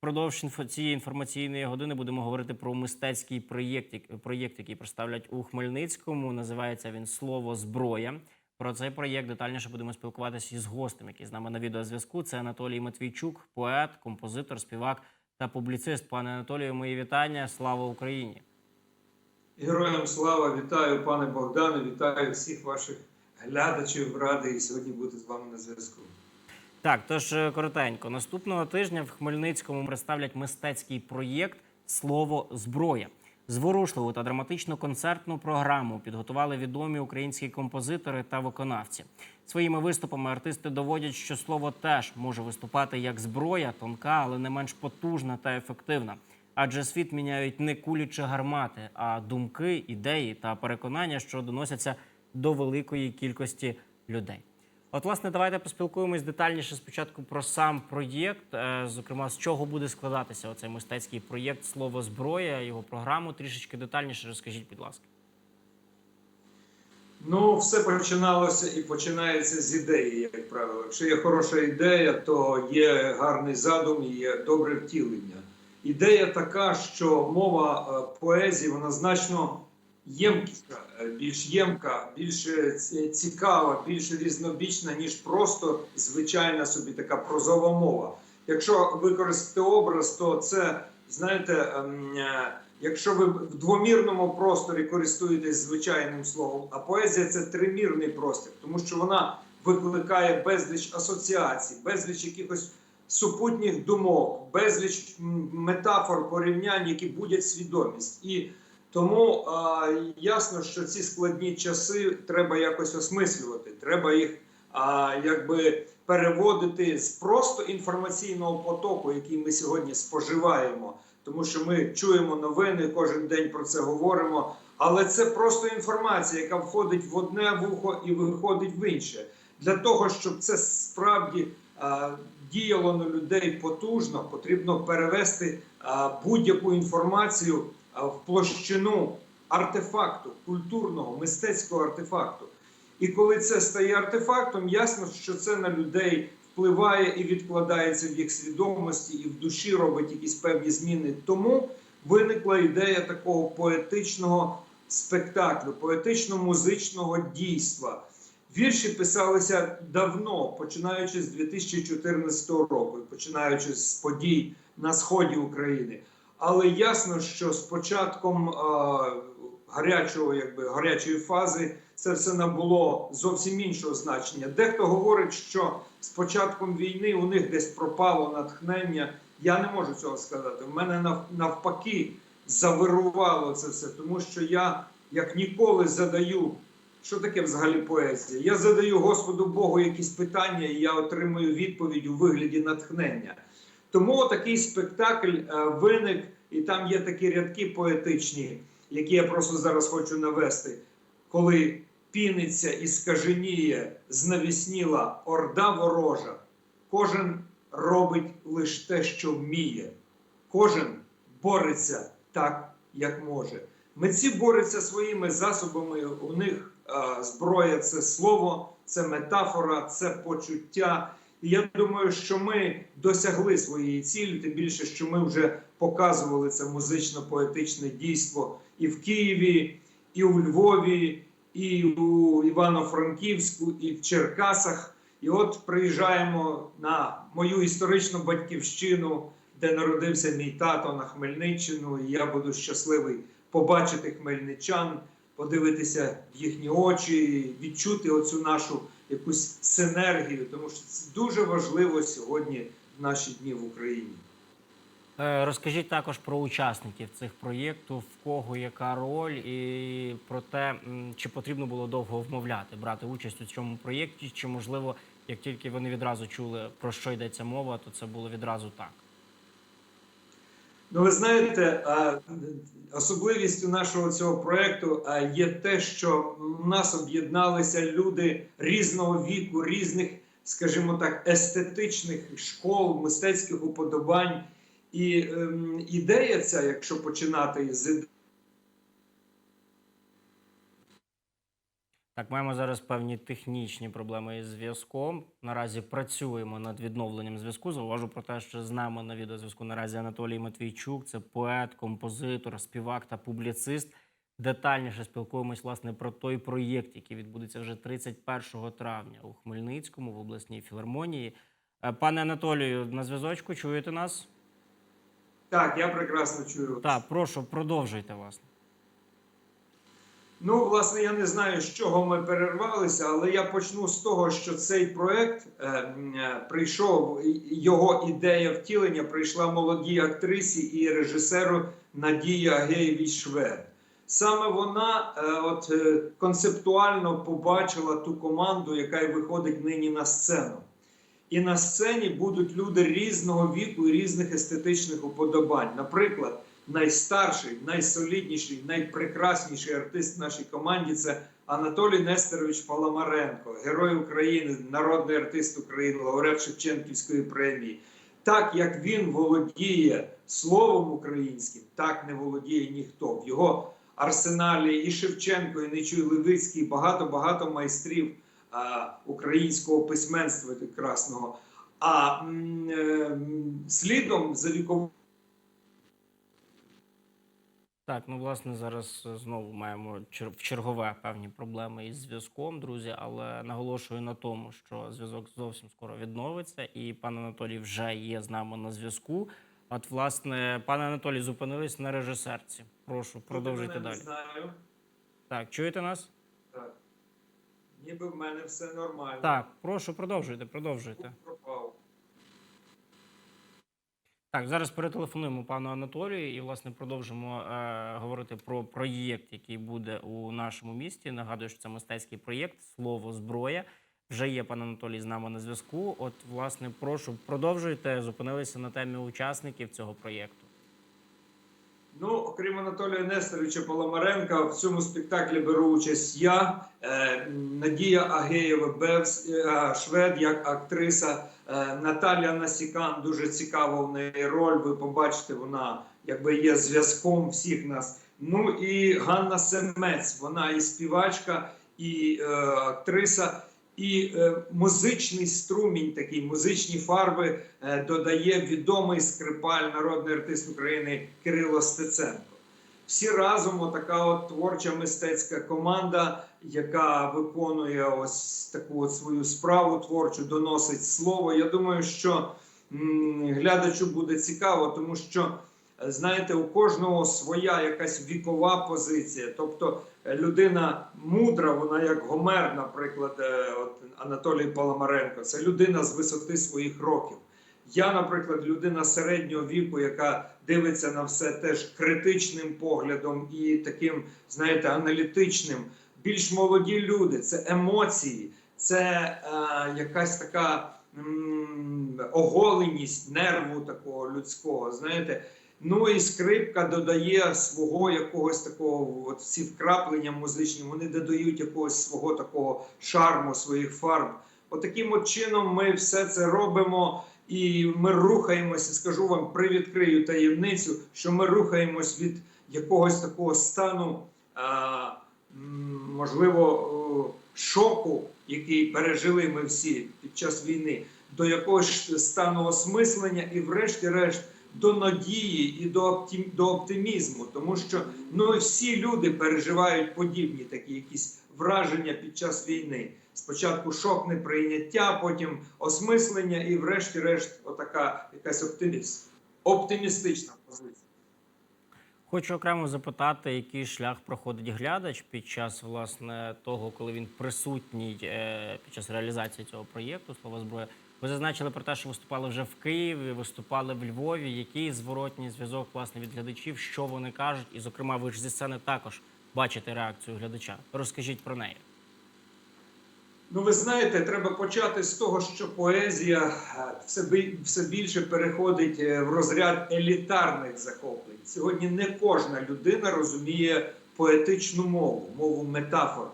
Впродовж цієї інформаційної години будемо говорити про мистецький проєкт, проєкт, який представлять у Хмельницькому. Називається він Слово зброя. Про цей проєкт детальніше будемо спілкуватися із гостем, який з нами на відеозв'язку. Це Анатолій Матвійчук, поет, композитор, співак та публіцист. Пане Анатолію, мої вітання. Слава Україні! Героям слава, вітаю, пане Богдане, вітаю всіх ваших глядачів. Радий сьогодні бути з вами на зв'язку. Так, тож е, коротенько, наступного тижня в Хмельницькому представлять мистецький проєкт Слово зброя. Зворушливу та драматичну концертну програму підготували відомі українські композитори та виконавці. Своїми виступами артисти доводять, що слово теж може виступати як зброя, тонка, але не менш потужна та ефективна. Адже світ міняють не кулі чи гармати, а думки, ідеї та переконання, що доносяться до великої кількості людей. От, власне, давайте поспілкуємось детальніше спочатку про сам проєкт, е, зокрема, з чого буде складатися оцей мистецький проєкт Слово зброя, його програму. Трішечки детальніше розкажіть, будь ласка. Ну, все починалося і починається з ідеї, як правило. Якщо є хороша ідея, то є гарний задум і є добре втілення. Ідея така, що мова е, поезії вона значно ємкіша, більш ємка, більш е, цікава, більш різнобічна, ніж просто звичайна собі така прозова мова. Якщо використати образ, то це знаєте, ем, е, якщо ви в двомірному просторі користуєтесь звичайним словом, а поезія це тримірний простір, тому що вона викликає безліч асоціацій, безліч якихось супутніх думок, безліч метафор, порівнянь, які будять свідомість. І тому а, ясно, що ці складні часи треба якось осмислювати, треба їх а, якби переводити з просто інформаційного потоку, який ми сьогодні споживаємо, тому що ми чуємо новини, кожен день про це говоримо. Але це просто інформація, яка входить в одне вухо і виходить в інше. Для того, щоб це справді а, діяло на людей потужно, потрібно перевести будь-яку інформацію в площину артефакту, культурного, мистецького артефакту. І коли це стає артефактом, ясно, що це на людей впливає і відкладається в їх свідомості, і в душі робить якісь певні зміни. Тому виникла ідея такого поетичного спектаклю, поетично-музичного дійства. Вірші писалися давно, починаючи з 2014 року, починаючи з подій на сході України. Але ясно, що з початком е, гарячого, якби гарячої фази це все набуло зовсім іншого значення. Дехто говорить, що з початком війни у них десь пропало натхнення. Я не можу цього сказати. У мене нав- навпаки завирувало це все, тому що я як ніколи задаю. Що таке взагалі поезія? Я задаю Господу Богу якісь питання, і я отримую відповідь у вигляді натхнення. Тому такий спектакль е, виник, і там є такі рядки поетичні, які я просто зараз хочу навести. Коли піниться і скаженіє, знавісніла орда ворожа, кожен робить лише те, що вміє, кожен бореться так, як може. Митці борються своїми засобами. У них е, зброя це слово, це метафора, це почуття. Я думаю, що ми досягли своєї цілі, тим більше, що ми вже показували це музично-поетичне дійство і в Києві, і у Львові, і у Івано-Франківську, і в Черкасах. І от приїжджаємо на мою історичну батьківщину, де народився мій тато на Хмельниччину. І я буду щасливий побачити хмельничан, подивитися в їхні очі, відчути оцю нашу якусь синергію, тому що це дуже важливо сьогодні в наші дні в Україні. Е, Розкажіть також про учасників цих проєктів, в кого яка роль, і про те, чи потрібно було довго вмовляти брати участь у цьому проєкті, чи можливо, як тільки вони відразу чули про що йдеться мова, то це було відразу так. Ну, ви знаєте, особливістю нашого цього проекту є те, що в нас об'єдналися люди різного віку, різних, скажімо так, естетичних школ, мистецьких уподобань. І ем, ідея ця, якщо починати з Так, маємо зараз певні технічні проблеми із зв'язком. Наразі працюємо над відновленням зв'язку. Зауважу про те, що з нами на відеозв'язку наразі Анатолій Матвійчук. Це поет, композитор, співак та публіцист. Детальніше спілкуємось власне про той проєкт, який відбудеться вже 31 травня у Хмельницькому в обласній філармонії. Е, Пане Анатолію, на зв'язочку чуєте нас? Так, я прекрасно чую. Так, прошу, продовжуйте власне. Ну, власне, я не знаю, з чого ми перервалися, але я почну з того, що цей проект е, е, прийшов, його ідея втілення прийшла молодій актрисі і режисеру Надії Агеєвій Швед. Саме вона е, от, е, концептуально побачила ту команду, яка й виходить нині на сцену. І на сцені будуть люди різного віку і різних естетичних уподобань. Наприклад, найстарший, найсолідніший, найпрекрасніший артист в нашій команді це Анатолій Нестерович Паламаренко, герой України, народний артист України, лауреат Шевченківської премії. Так як він володіє словом українським, так не володіє ніхто. В його арсеналі і Шевченко, і Нечуй Левицький, багато багато майстрів а, українського письменства прекрасного. А м, е, м, слідом за віковою Так, ну власне зараз е, знову маємо в чергове певні проблеми із зв'язком, друзі. Але наголошую на тому, що зв'язок зовсім скоро відновиться, і пан Анатолій вже є з нами на зв'язку. От, власне, пане Анатолій, зупинились на режисерці. Прошу, продовжуйте мене далі. Не знаю. Так, чуєте нас? Так. Ніби в мене все нормально. Так, прошу, продовжуйте, продовжуйте. Пропав. Так, зараз перетелефонуємо пану Анатолію і власне продовжимо е, говорити про проєкт, який буде у нашому місті. Нагадую, що це мистецький проєкт Слово зброя. Вже є пан Анатолій з нами на зв'язку. От, власне, прошу, продовжуйте. Зупинилися на темі учасників цього проєкту. Ну, окрім Анатолія Нестеровича Паламаренка, в цьому спектаклі беру участь я, е, Надія Агеєва Бевс, е, швед як актриса, е, Наталія Насікан. Дуже цікава в неї роль. Ви побачите, вона якби є зв'язком всіх нас. Ну і Ганна Семець, вона і співачка, і актриса. І е, музичний струмінь, такий музичні фарби е, додає відомий скрипаль, народний артист України Кирило Стеценко. Всі разом отака от творча мистецька команда, яка виконує ось таку от свою справу творчу, доносить слово. Я думаю, що глядачу буде цікаво, тому що знаєте, у кожного своя якась вікова позиція. Тобто людина мудра, вона як Гомер, наприклад, е, от Анатолій Паламаренко, це людина з висоти своїх років. Я, наприклад, людина середнього віку, яка дивиться на все теж критичним поглядом і таким, знаєте, аналітичним. Більш молоді люди, це емоції, це е, якась така м, оголеність нерву такого людського. Знаєте, ну і скрипка додає свого якогось такого, от ці вкраплення музичні, вони додають якогось свого такого шарму, своїх фарб. Отаким от чином ми все це робимо. І ми рухаємося, скажу вам, привідкрию таємницю, що ми рухаємось від якогось такого стану, а, можливо, шоку, який пережили ми всі під час війни, до якогось стану осмислення і, врешті-решт, до надії і до, оптим, до оптимізму, тому що ну всі люди переживають подібні такі якісь враження під час війни. Спочатку шок неприйняття, потім осмислення, і, врешті-решт, отака якась оптиміст, оптимістична позиція. Хочу окремо запитати, який шлях проходить глядач під час власне того, коли він присутній е, під час реалізації цього проєкту Слово зброя. Ви зазначили про те, що виступали вже в Києві, виступали в Львові. Який зворотній зв'язок власне від глядачів, що вони кажуть, і зокрема, ви ж зі сцени також бачите реакцію глядача. Розкажіть про неї. Ну, ви знаєте, треба почати з того, що поезія е, все, більше переходить е, в розряд елітарних захоплень. Сьогодні не кожна людина розуміє поетичну мову, мову метафор.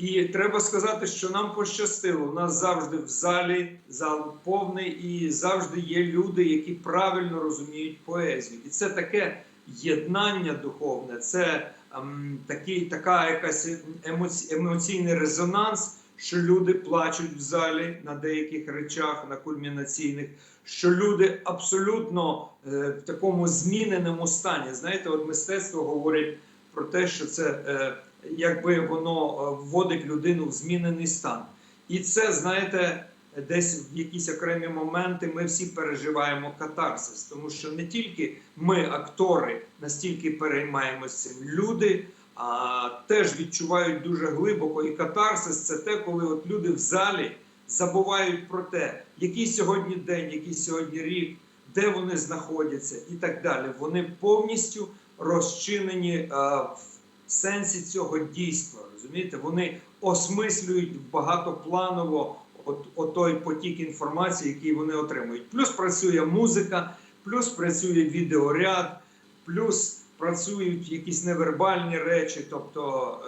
І треба сказати, що нам пощастило. У нас завжди в залі зал повний, і завжди є люди, які правильно розуміють поезію. І це таке єднання духовне, це ем, такий, така якась емоці, емоційний резонанс, що люди плачуть в залі на деяких речах, на кульмінаційних, що люди абсолютно е, в такому зміненому стані. Знаєте, от мистецтво говорить про те, що це е, якби воно е, вводить людину в змінений стан. І це, знаєте, десь в якісь окремі моменти ми всі переживаємо катарсис, тому що не тільки ми, актори, настільки переймаємося цим, люди а, теж відчувають дуже глибоко. І катарсис це те, коли от люди в залі забувають про те, який сьогодні день, який сьогодні рік, де вони знаходяться, і так далі. Вони повністю розчинені а, в сенсі цього дійства. Розумієте, вони осмислюють багатопланово от, от той потік інформації, який вони отримують. Плюс працює музика, плюс працює відеоряд, плюс працюють якісь невербальні речі, тобто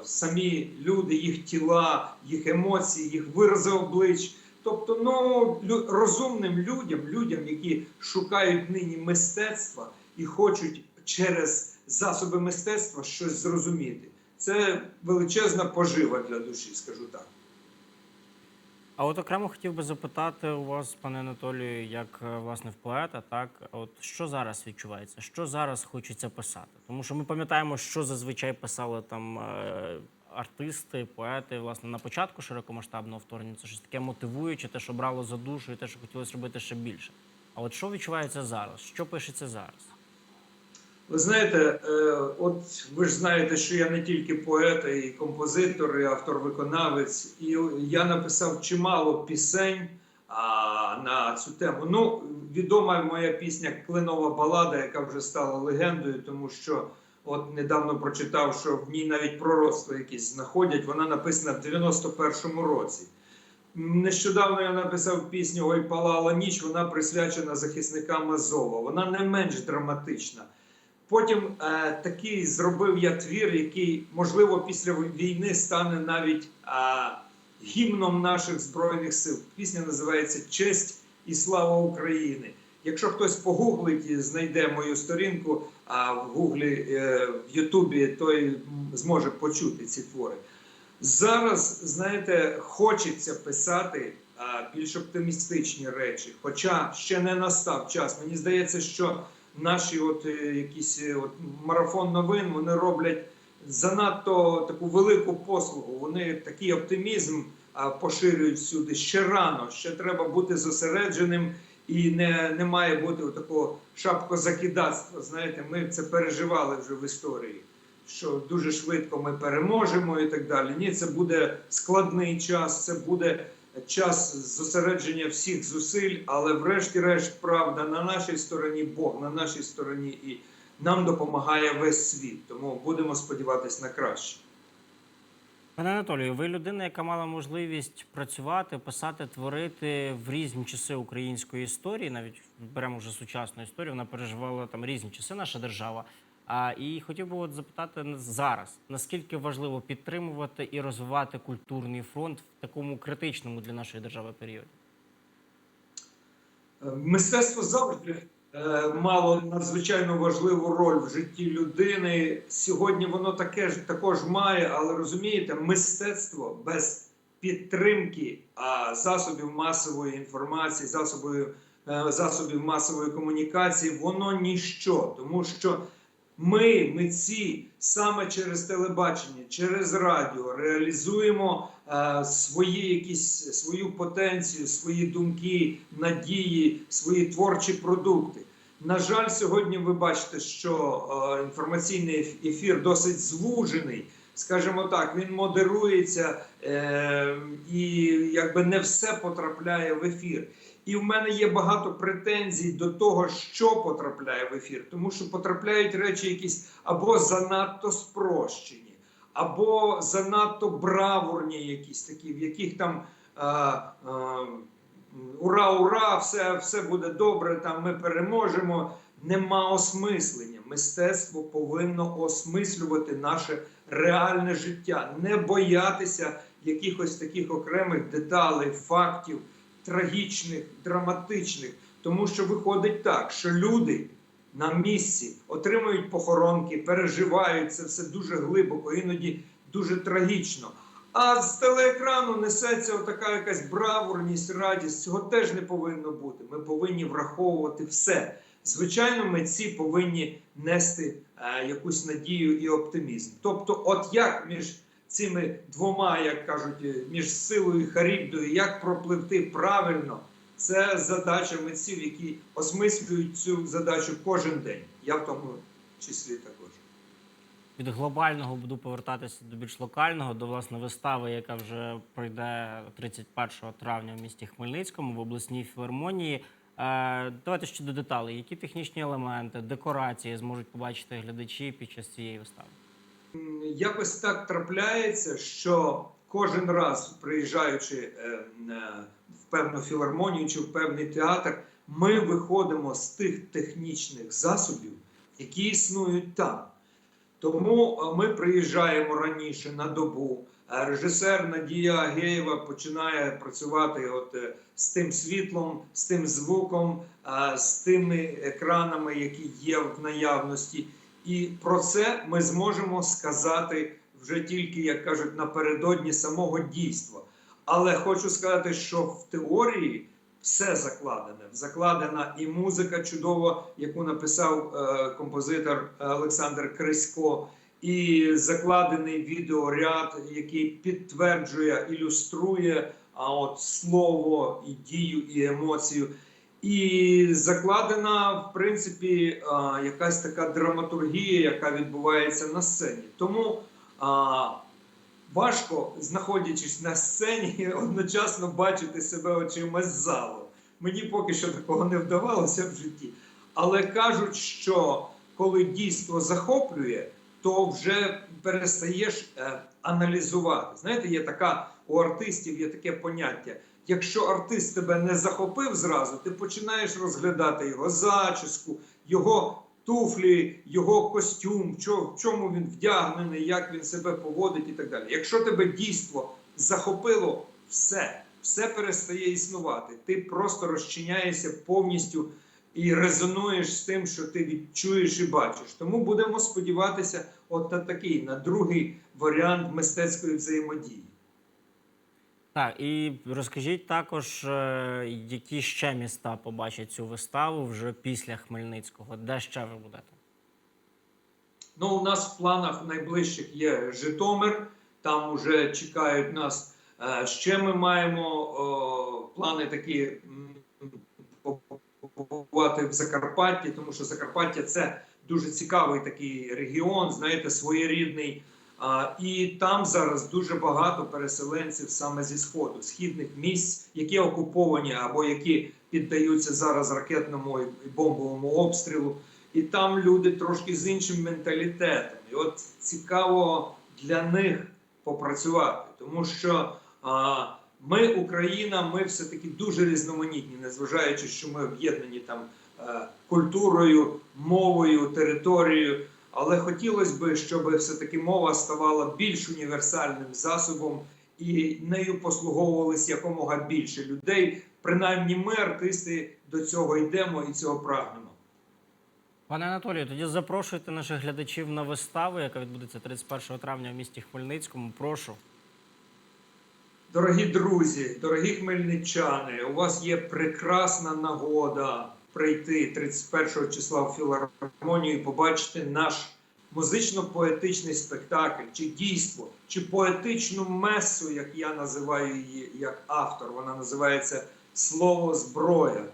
е, самі люди, їх тіла, їх емоції, їх вирази облич. Тобто, ну розумним людям, людям, які шукають нині мистецтва і хочуть через засоби мистецтва щось зрозуміти. Це величезна пожива для душі, скажу так. А от окремо хотів би запитати у вас, пане Анатолію, як е, власне в поета, так от що зараз відчувається, що зараз хочеться писати? Тому що ми пам'ятаємо, що зазвичай писали там е, артисти, поети, власне, на початку широкомасштабного вторгнення. Це щось таке мотивуюче, те, що брало за душу, і те, що хотілося робити ще більше. А от що відчувається зараз? Що пишеться зараз? Ви знаєте, е, от ви ж знаєте, що я не тільки поет, і композитор, і автор-виконавець, і я написав чимало пісень на цю тему. Ну, відома моя пісня Клинова балада, яка вже стала легендою, тому що от недавно прочитав, що в ній навіть пророцтва якісь знаходять. Вона написана в 91-му році. Нещодавно я написав пісню Ой палала ніч. Вона присвячена захисникам Азова. Вона не менш драматична. Потім е, такий зробив я твір, який, можливо, після війни стане навіть е, гімном наших збройних сил. Пісня називається Честь і слава України. Якщо хтось погуглить і знайде мою сторінку а в Гуглі е, в Ютубі, той зможе почути ці твори. Зараз, знаєте, хочеться писати а, більш оптимістичні речі, хоча ще не настав час. Мені здається, що наші от е, якісь е, от марафон новин вони роблять занадто таку велику послугу. Вони такий оптимізм поширюють всюди. Ще рано, ще треба бути зосередженим. І не, не має бути такого шапкозакидацтва. Знаєте, ми це переживали вже в історії, що дуже швидко ми переможемо і так далі. Ні, це буде складний час, це буде час зосередження всіх зусиль, але врешті-решт, правда, на нашій стороні Бог, на нашій стороні і нам допомагає весь світ. Тому будемо сподіватися на краще. Пане Анатолію, ви людина, яка мала можливість працювати, писати, творити в різні часи української історії, навіть беремо вже сучасну історію, вона переживала там різні часи, наша держава. А і хотів би от запитати зараз, наскільки важливо підтримувати і розвивати культурний фронт в такому критичному для нашої держави періоді? Е, Мистецтво завжди е, мало надзвичайно важливу роль в житті людини. Сьогодні воно таке ж також має, але розумієте, мистецтво без підтримки а, засобів масової інформації, засобів, е, засобів масової комунікації, воно ніщо, тому що. Ми, митці, саме через телебачення, через радіо реалізуємо е, свої якісь свою потенцію, свої думки, надії, свої творчі продукти. На жаль, сьогодні ви бачите, що е, інформаційний ефір досить звужений. Скажімо так, він модерується е, і якби не все потрапляє в ефір. І в мене є багато претензій до того, що потрапляє в ефір, тому що потрапляють речі якісь або занадто спрощені, або занадто бравурні, якісь такі, в яких там е, е, ура, ура, все, все буде добре, там ми переможемо. Нема осмислення. Мистецтво повинно осмислювати наше реальне життя, не боятися якихось таких окремих деталей, фактів трагічних, драматичних, тому що виходить так, що люди на місці, отримують похоронки, переживають це все дуже глибоко, іноді дуже трагічно. А з телеекрану несеться отака якась бравурність, радість. Цього теж не повинно бути. Ми повинні враховувати все. Звичайно, митці повинні нести е, якусь надію і оптимізм. Тобто, от як між цими двома, як кажуть, е, між силою і харібдою, як пропливти правильно, це задача митців, які осмислюють цю задачу кожен день. Я в тому числі також. Від глобального буду повертатися до більш локального, до власне вистави, яка вже пройде 31 травня в місті Хмельницькому в обласній філармонії. Е, давайте щодо деталей. Які технічні елементи, декорації зможуть побачити глядачі під час цієї вистави? Якось так трапляється, що кожен раз, приїжджаючи е, е, в певну філармонію чи в певний театр, ми виходимо з тих технічних засобів, які існують там. Тому е, ми приїжджаємо раніше на добу. Режисер Надія Агеєва починає працювати от з тим світлом, з тим звуком, з тими екранами, які є в наявності. І про це ми зможемо сказати вже тільки, як кажуть, напередодні самого дійства. Але хочу сказати, що в теорії все закладене. Закладена і музика чудова, яку написав е, композитор Олександр Крисько, і закладений відеоряд, який підтверджує, ілюструє а от слово, і дію, і емоцію. І закладена, в принципі, якась така драматургія, яка відбувається на сцені. Тому важко, знаходячись на сцені, одночасно бачити себе очима з залу. Мені поки що такого не вдавалося в житті. Але кажуть, що коли дійство захоплює, то вже перестаєш е, аналізувати. Знаєте, є така у артистів є таке поняття. Якщо артист тебе не захопив зразу, ти починаєш розглядати його зачіску, його туфлі, його костюм, в чому він вдягнений, як він себе поводить і так далі. Якщо тебе дійство захопило, все, все перестає існувати. Ти просто розчиняєшся повністю і резонуєш з тим, що ти відчуєш і бачиш. Тому будемо сподіватися, от на такий, на другий варіант мистецької взаємодії. Так, і розкажіть також, е, які ще міста побачать цю виставу вже після Хмельницького. Де ще ви будете? Ну, у нас в планах найближчих є Житомир. Там вже чекають нас. Е, Ще ми маємо плани такі побувати в Закарпатті, тому що Закарпаття це дуже цікавий такий регіон, знаєте, своєрідний. І там зараз дуже багато переселенців саме зі сходу, східних місць, які окуповані або які піддаються зараз ракетному і бомбовому обстрілу. І там люди трошки з іншим менталітетом. І от цікаво для них попрацювати, тому що а, ми, Україна, ми все-таки дуже різноманітні, незважаючи, що ми об'єднані там е, культурою, мовою, територією. Але хотілося б, щоб все-таки мова ставала більш універсальним засобом і нею послуговувались якомога більше людей. Принаймні, ми, артисти, до цього йдемо і цього прагнемо. Пане Анатолію, тоді запрошуйте наших глядачів на виставу, яка відбудеться 31 травня в місті Хмельницькому. Прошу. Дорогі друзі, дорогі хмельничани, у вас є прекрасна нагода прийти 31 числа в філармонію і побачити наш музично-поетичний спектакль, чи дійство, чи поетичну месу, як я називаю її як автор. Вона називається Слово зброя.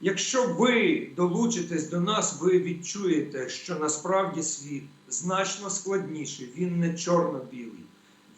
Якщо ви долучитесь до нас, ви відчуєте, що насправді світ значно складніший, він не чорно-білий,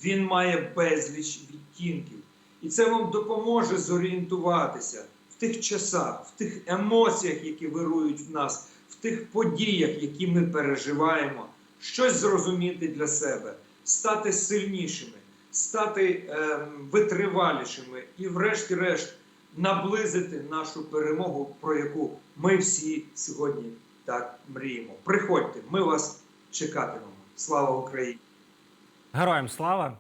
він має безліч відтінків. І це вам допоможе зорієнтуватися тих часах, в тих емоціях, які вирують в нас, в тих подіях, які ми переживаємо, щось зрозуміти для себе, стати сильнішими, стати ем, витривалішими і, врешті-решт, наблизити нашу перемогу, про яку ми всі сьогодні так мріємо. Приходьте, ми вас чекатимемо. Слава Україні! Героям слава!